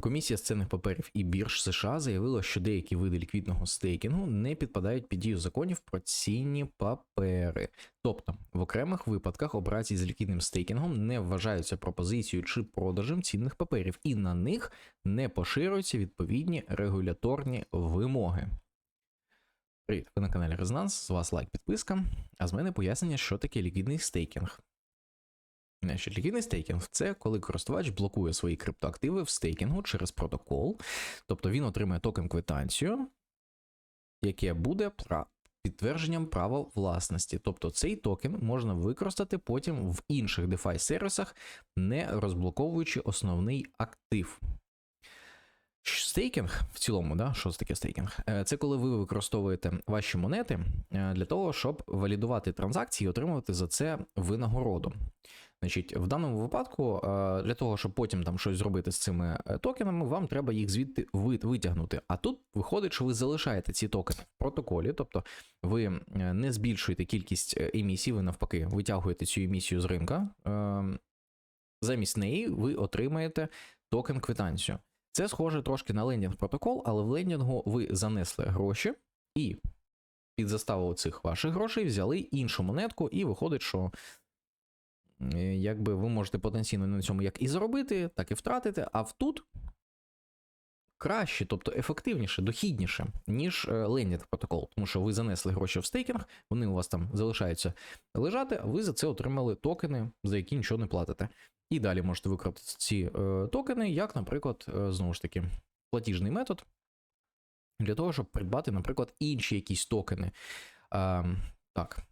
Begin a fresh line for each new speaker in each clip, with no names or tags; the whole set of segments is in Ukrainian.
Комісія з цінних паперів і бірж США заявила, що деякі види ліквідного стейкінгу не підпадають під дію законів про цінні папери. Тобто, в окремих випадках операції з ліквідним стейкінгом не вважаються пропозицією чи продажем цінних паперів, і на них не поширюються відповідні регуляторні вимоги. Привіт, ви на каналі Резонанс, з вас лайк, підписка, а з мене пояснення, що таке ліквідний стейкінг. Значить, стейкінг це коли користувач блокує свої криптоактиви в стейкінгу через протокол, тобто він отримує токен квитанцію, яке буде підтвердженням права власності. Тобто цей токен можна використати потім в інших DeFi сервісах, не розблоковуючи основний актив. Стейкінг в цілому, да, що це таке стейкінг? Е, Це коли ви використовуєте ваші монети е, для того, щоб валідувати транзакції і отримувати за це винагороду. Значить, в даному випадку, е, для того, щоб потім там щось зробити з цими е, токенами, вам треба їх звідти ви- витягнути. А тут виходить, що ви залишаєте ці токени в протоколі, тобто ви е, не збільшуєте кількість емісій, ви навпаки витягуєте цю емісію з ринка. Замість неї ви отримаєте токен квитанцію. Це схоже трошки на лендінг протокол, але в лендінгу ви занесли гроші і під заставу цих ваших грошей взяли іншу монетку, і виходить, що якби ви можете потенційно на цьому як і заробити, так і втратити, а в тут краще, тобто ефективніше, дохідніше, ніж е, лендінг протокол, тому що ви занесли гроші в стейкінг, вони у вас там залишаються лежати, а ви за це отримали токени, за які нічого не платите. І далі можете використати ці е, токени, як, наприклад, е, знову ж таки, платіжний метод для того, щоб придбати, наприклад, інші якісь токени. Е, так,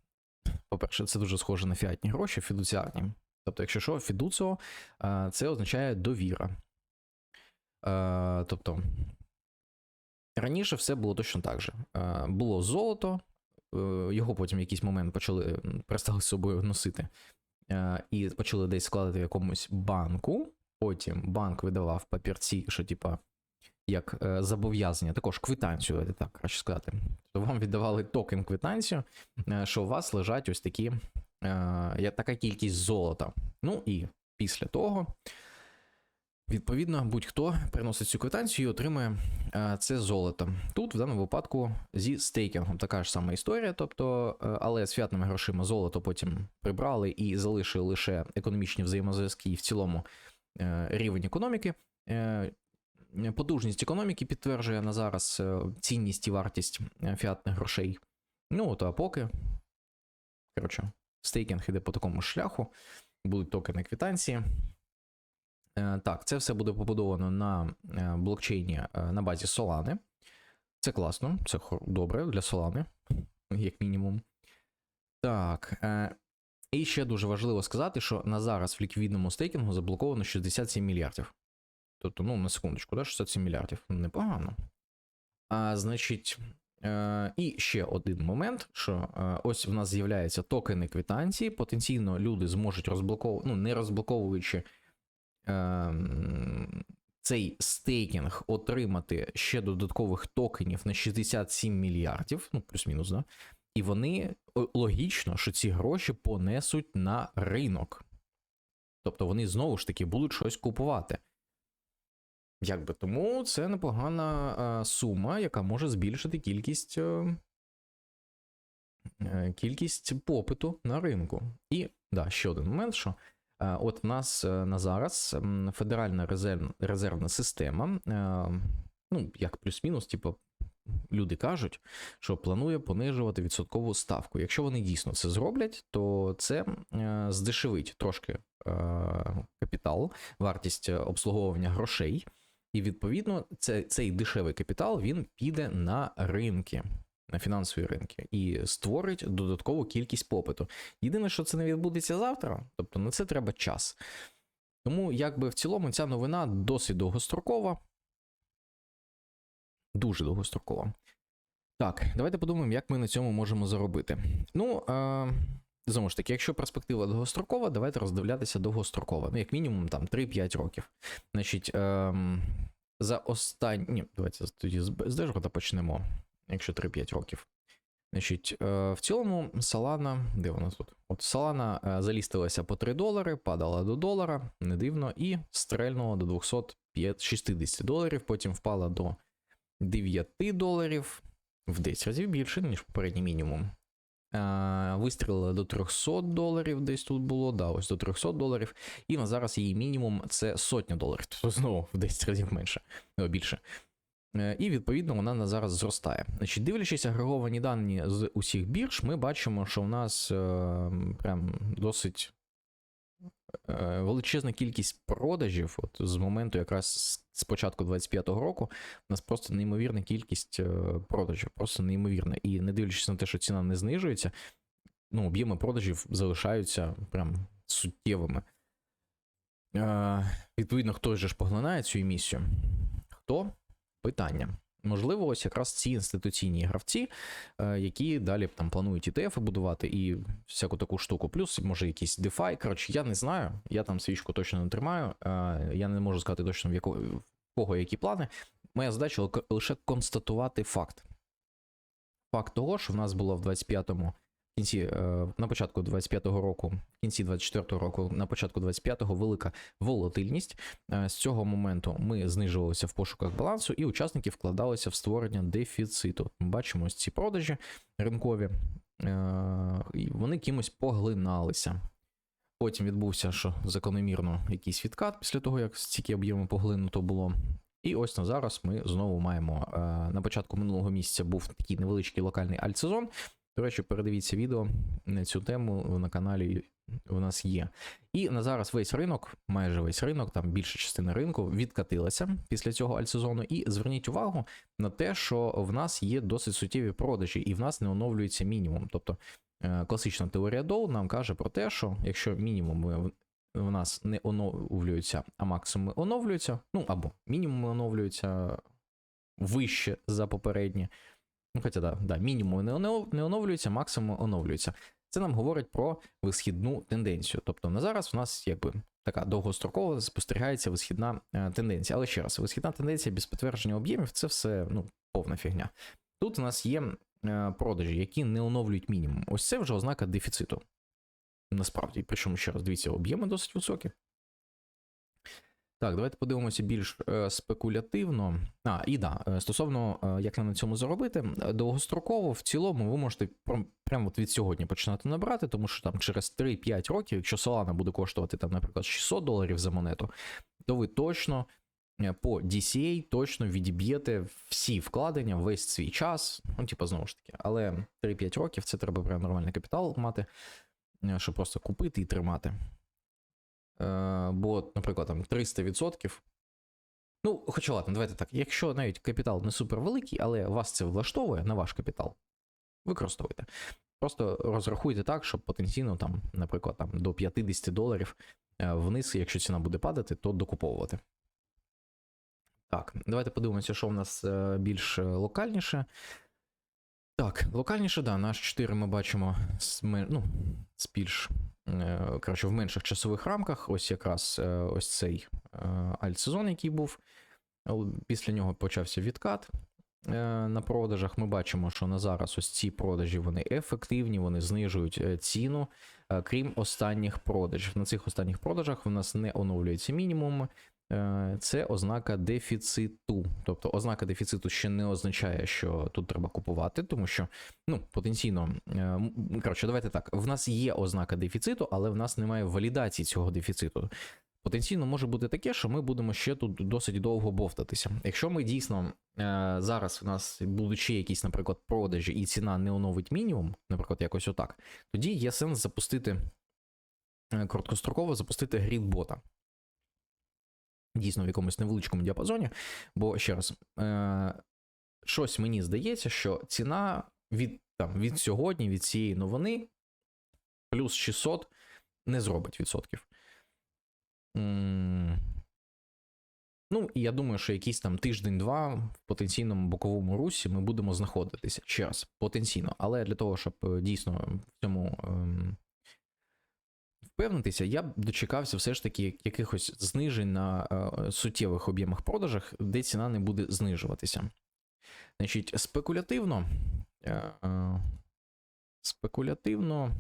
по-перше, це дуже схоже на фіатні гроші, фідуціарні. Тобто, якщо що, фідуціо, е, це означає довіра. Е, тобто, раніше все було точно так же. Е, було золото, його потім в якийсь момент почали перестали з собою носити і почали десь складати в якомусь банку. Потім банк видавав папірці, що, типа, як е, зобов'язання, також квитанцію, так краще сказати. Тобто вам віддавали токен квитанцію, е, що у вас лежать ось такі, е, така кількість золота. Ну і після того, відповідно, будь-хто приносить цю квитанцію і отримує це золото. Тут, в даному випадку, зі стейкінгом така ж сама історія, тобто, але з фіатними грошима золото потім прибрали і залишили лише економічні взаємозв'язки і в цілому рівень економіки. Потужність економіки підтверджує на зараз е, цінність і вартість е, фіатних грошей. Ну, от, а поки, коротше, стейкінг іде по такому шляху, будуть токени квитанції. Е, Так, це все буде побудовано на блокчейні на базі Solana. Це класно, це добре для Solana, як мінімум. Так. І ще дуже важливо сказати, що на зараз в ліквідному стейкінгу заблоковано 67 мільярдів. Тобто, ну, на секундочку, да, 67 мільярдів. Непогано. А, значить, е, і ще один момент, що е, ось в нас з'являються токени квитанції. Потенційно люди зможуть розблоковувати, ну, не розблоковуючи е, цей стейкінг, отримати ще додаткових токенів на 67 мільярдів, ну, плюс-мінус, да? І вони логічно, що ці гроші понесуть на ринок. Тобто вони знову ж таки будуть щось купувати. Якби тому це непогана е, сума, яка може збільшити кількість, е, е, кількість попиту на ринку. І да, ще один момент, що е, от в нас на зараз Федеральна резерв, резервна система, е, ну, як плюс-мінус, типу, люди кажуть, що планує понижувати відсоткову ставку. Якщо вони дійсно це зроблять, то це здешевить трошки е, капітал, вартість обслуговування грошей. І відповідно, це, цей дешевий капітал він піде на ринки, на фінансові ринки, і створить додаткову кількість попиту. Єдине, що це не відбудеться завтра, тобто на це треба час. Тому, якби в цілому, ця новина досить довгострокова. Дуже довгострокова. Так, давайте подумаємо, як ми на цьому можемо заробити. Ну, е, знову ж таки, якщо перспектива довгострокова, давайте роздивлятися довгостроково. Ну, як мінімум, там 3-5 років. Значить, ем, за останні. Ні, давайте тоді з з почнемо, якщо 3-5 років. Значить, е, в цілому Solana, де вона тут? От Solana е, залістилася по 3 долари, падала до долара, не дивно, і стрельнула до 250 п'ят- 60 доларів, потім впала до 9 доларів, в 10 разів більше, ніж попередній мінімум. Е, Вистрілила до 300 доларів, десь тут було, да, ось до 300 доларів. І на зараз її мінімум це сотня доларів, тобто знову в 10 разів менше, о, більше. Е, І відповідно вона на зараз зростає. Значить, дивлячись агреговані дані з усіх бірж, ми бачимо, що в нас е, прям досить величезна кількість продажів. От з моменту, якраз з- початку 25-го року, у нас просто неймовірна кількість е, продажів, просто неймовірна. І не дивлячись на те, що ціна не знижується, ну, об'єми продажів залишаються прям суттєвими. Е, відповідно, хто ж поглинає цю емісію? Хто? Питання. Можливо, ось якраз ці інституційні гравці, е, які далі там планують ETF будувати і всяку таку штуку. Плюс, може, якийсь DeFi. Коротше, я не знаю. Я там свічку точно не тримаю. е, Я не можу сказати точно в якого в кого які плани. Моя задача лише- констатувати факт. Факт того, що в нас було в 25-му в кінці, е, на початку 25-го року, в кінці 24-го року, на початку 25-го велика волатильність. Е, З цього моменту ми знижувалися в пошуках балансу, і учасники вкладалися в створення дефіциту. Ми бачимо ось ці продажі ринкові, е, вони кимось поглиналися. Потім відбувся, що закономірно якийсь відкат після того, як стільки об'єму поглинуто було. І ось на зараз ми знову маємо. На початку минулого місяця був такий невеличкий локальний альтсезон. До речі, передивіться відео на цю тему на каналі у нас є. І на зараз весь ринок, майже весь ринок, там більша частина ринку відкатилася після цього альтсезону. І зверніть увагу на те, що в нас є досить суттєві продажі, і в нас не оновлюється мінімум. Тобто е, класична теорія Доу нам каже про те, що якщо мінімуми в- нас не оновлюються, а максимуми оновлюються, ну або мінімуми оновлюються вище за попередні. Ну, хоча да, да, мінімуми не онов- не оновлюються, максимуми оновлюються. Це нам говорить про висхідну тенденцію. Тобто на зараз у нас якби така довгострокова спостерігається висхідна е, тенденція. Але ще раз, висхідна тенденція без підтвердження об'ємів це все ну, повна фігня. Тут у нас є е, продажі, які не оновлюють мінімум. Ось це вже ознака дефіциту. Насправді, причому ще раз, дивіться, об'єми досить високі. Так, давайте подивимося більш е, спекулятивно. А, і да, е, стосовно е, як на цьому заробити, довгостроково в цілому ви можете прям, прямо від сьогодні починати набирати, тому що там через 3-5 років, якщо Solana буде коштувати там, наприклад, 600 доларів за монету, то ви точно по DCA точно відіб'єте всі вкладення, весь свій час. Ну, типу, знову ж таки, але 3-5 років це треба прям нормальний капітал мати, щоб просто купити і тримати. Е, бо, наприклад, там 300%. Ну, хоча ладно, давайте так. Якщо навіть капітал не супер великий, але вас це влаштовує на ваш капітал, використовуйте. Просто розрахуйте так, щоб потенційно, там, наприклад, там, до 50 доларів е, вниз, якщо ціна буде падати, то докуповувати. Так, давайте подивимося, що в нас е, більш локальніше. Так, локальніше, да, наш 4 ми бачимо з, ну, з більш е, коротше, в менших часових рамках. Ось якраз е, ось цей е, альтсезон, який був. Після нього почався відкат на продажах. Ми бачимо, що на зараз ось ці продажі вони ефективні, вони знижують ціну, крім останніх продажів. На цих останніх продажах в нас не оновлюється мінімум. Е, Це ознака дефіциту. Тобто ознака дефіциту ще не означає, що тут треба купувати, тому що ну, потенційно, е, коротше, давайте так. В нас є ознака дефіциту, але в нас немає валідації цього дефіциту. Потенційно може бути таке, що ми будемо ще тут досить довго бовтатися. Якщо ми дійсно е, зараз в нас будуть ще якісь, наприклад, продажі, і ціна не оновить мінімум, наприклад, якось отак, тоді є сенс запустити короткостроково запустити грідбота. Дійсно, в якомусь невеличкому діапазоні. Бо ще раз, е, щось мені здається, що ціна від, там, від сьогодні, від цієї новини, плюс 600 не зробить відсотків. М, Ну, і я думаю, що якийсь там тиждень-два в потенційному боковому русі ми будемо знаходитися раз, потенційно. Але для того, щоб е, дійсно в цьому ем, впевнитися, я б дочекався все ж таки якихось знижень на е, суттєвих об'ємах продажах, де ціна не буде знижуватися. Значить, спекулятивно. е, е, Спекулятивно.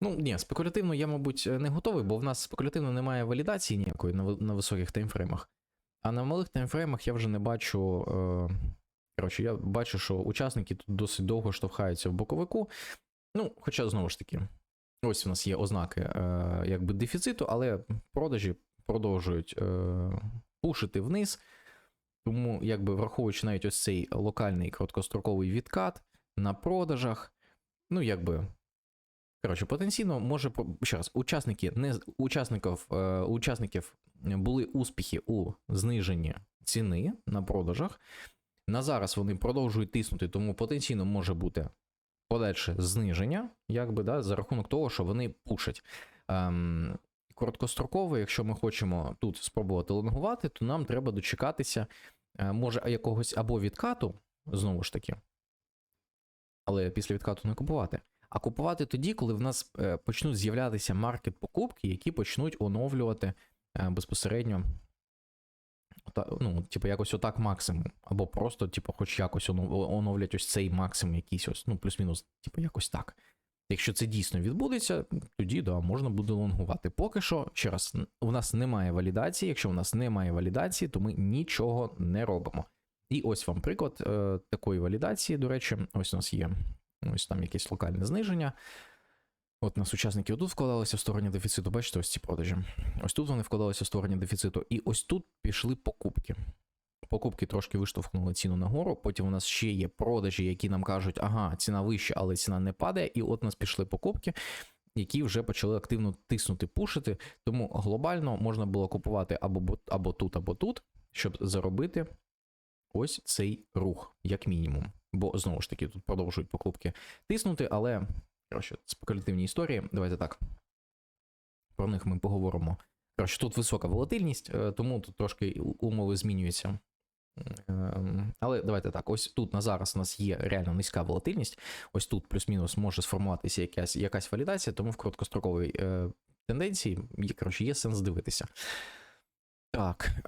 Ну, ні, спекулятивно я, мабуть, не готовий, бо в нас спекулятивно немає валідації ніякої на, на високих таймфреймах. А на малих таймфреймах я вже не бачу. Е... Коротше, я бачу, що учасники тут досить довго штовхаються в боковику. Ну, хоча, знову ж таки, ось у нас є ознаки е... якби дефіциту, але продажі продовжують е... пушити вниз. Тому, якби враховуючи навіть ось цей локальний короткостроковий відкат на продажах, ну, якби. Коротше, потенційно може ще раз, учасники не учасників, е, учасників були успіхи у зниженні ціни на продажах. На зараз вони продовжують тиснути, тому потенційно може бути подальше зниження, якби да, за рахунок того, що вони пушать. Ем, короткостроково, якщо ми хочемо тут спробувати лонгувати, то нам треба дочекатися, е, може, якогось або відкату, знову ж таки, але після відкату не купувати. А купувати тоді, коли в нас е, почнуть з'являтися маркет покупки, які почнуть оновлювати е, безпосередньо. Ну, типу, якось отак максимум. Або просто, типу, хоч якось оновлять ось цей максимум, якийсь ось, ну, плюс-мінус, типу, якось так. Якщо це дійсно відбудеться, тоді да, можна буде лонгувати. Поки що, ще раз, у нас немає валідації. Якщо у нас немає валідації, то ми нічого не робимо. І ось вам приклад е, такої валідації. До речі, ось у нас є ось там якесь локальне зниження. От нас учасники тут вкладалися в стороні дефіциту, бачите, ось ці продажі. Ось тут вони вкладалися в стороні дефіциту, і ось тут пішли покупки. Покупки трошки виштовхнули ціну нагору. Потім у нас ще є продажі, які нам кажуть, ага, ціна вища, але ціна не падає. І от нас пішли покупки, які вже почали активно тиснути, пушити. Тому глобально можна було купувати або, або тут, або тут, щоб заробити ось цей рух, як мінімум. Бо знову ж таки тут продовжують покупки тиснути, але коротше, спекулятивні історії. Давайте так. Про них ми поговоримо. Коротше, тут висока волатильність, е, тому тут трошки умови змінюються. Ем, Але давайте так: ось тут на зараз у нас є реально низька волатильність. Ось тут плюс-мінус може сформуватися якась, якась валідація, тому в короткостроковій е, тенденції є, коротше, є сенс дивитися. Так, е,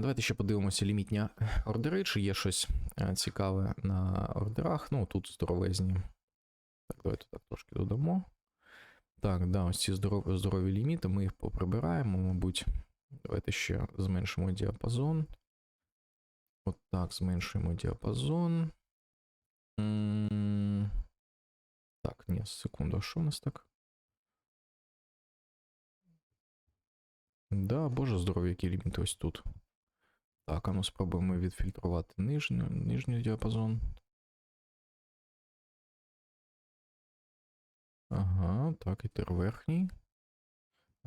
давайте ще подивимося лімітні ордери, чи є щось е, цікаве на ордерах. Ну, тут здоровезні. Так, давайте так трошки додамо. Так, да, ось ці здорові, здорові ліміти, ми їх поприбираємо, мабуть. Давайте ще зменшимо діапазон. От так, зменшуємо діапазон. Так, ні, секунду, а що у нас так? Да, боже здоров'я, які ліміти ось тут. Так, а ну спробуємо відфільтрувати нижню, нижній діапазон. Ага, так, і тепер верхній.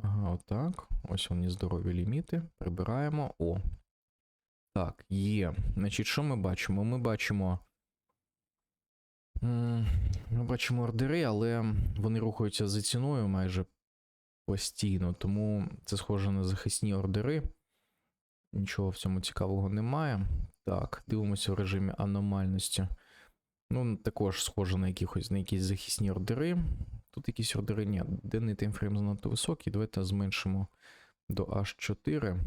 Ага, отак. Ось вони здорові ліміти. Прибираємо. О. Так, є. Значить, що ми бачимо? Ми бачимо. Ми бачимо ордери, але вони рухаються за ціною майже постійно, тому це схоже на захисні ордери. Нічого в цьому цікавого немає. Так, дивимося в режимі аномальності. Ну, також схоже на якихось на якісь захисні ордери. Тут якісь ордери, ні, денний таймфрейм занадто високий. Давайте зменшимо до H4.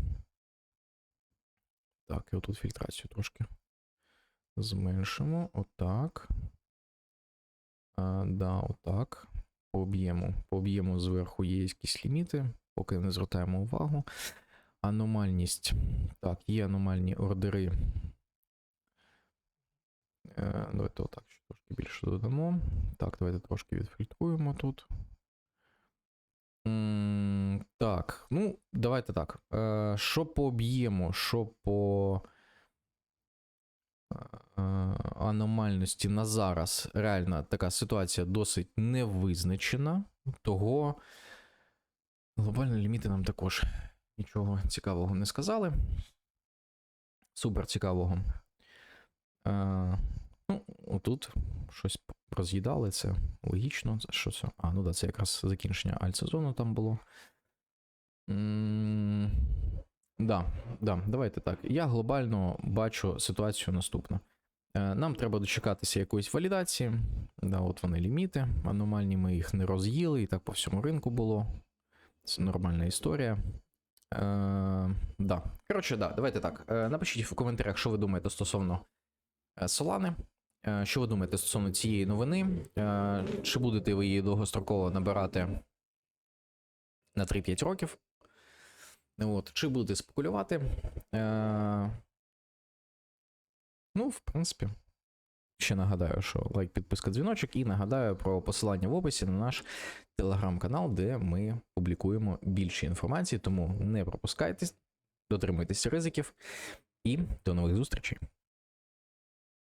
Так, і отут фільтрацію трошки. Зменшимо. Отак. А, да, отак. По об'єму. По об'єму зверху є якісь ліміти, поки не звертаємо увагу. Аномальність. Так, є аномальні ордери. Е, давайте отак ще трошки більше додамо. Так, давайте трошки відфільтруємо тут. Так, ну, давайте так. Що по об'єму, що по е, аномальності на зараз реально така ситуація досить невизначена. Того глобальні ліміти нам також нічого цікавого не сказали. Супер цікавого. Е, ну, отут щось роз'їдали, це логічно. Що це? А, ну да, це якраз закінчення альт-сезону там було. М, Да, да, давайте так. Я глобально бачу ситуацію наступну. Е, Нам треба дочекатися якоїсь валідації. Да, от вони ліміти. Аномальні ми їх не роз'їли, і так по всьому ринку було. Це нормальна історія. Е, да. Коротше, да, давайте так. Е, напишіть в коментарях, що ви думаєте стосовно е, Solana. Е, Що ви думаєте стосовно цієї новини? Е, Чи будете ви її довгостроково набирати на 3-5 років? От, чи будете спекулювати? Ну, в принципі, ще нагадаю, що лайк, підписка, дзвіночок, і нагадаю про посилання в описі на наш телеграм-канал, де ми публікуємо більше інформації, тому не пропускайтесь, дотримуйтесь ризиків і до нових зустрічей.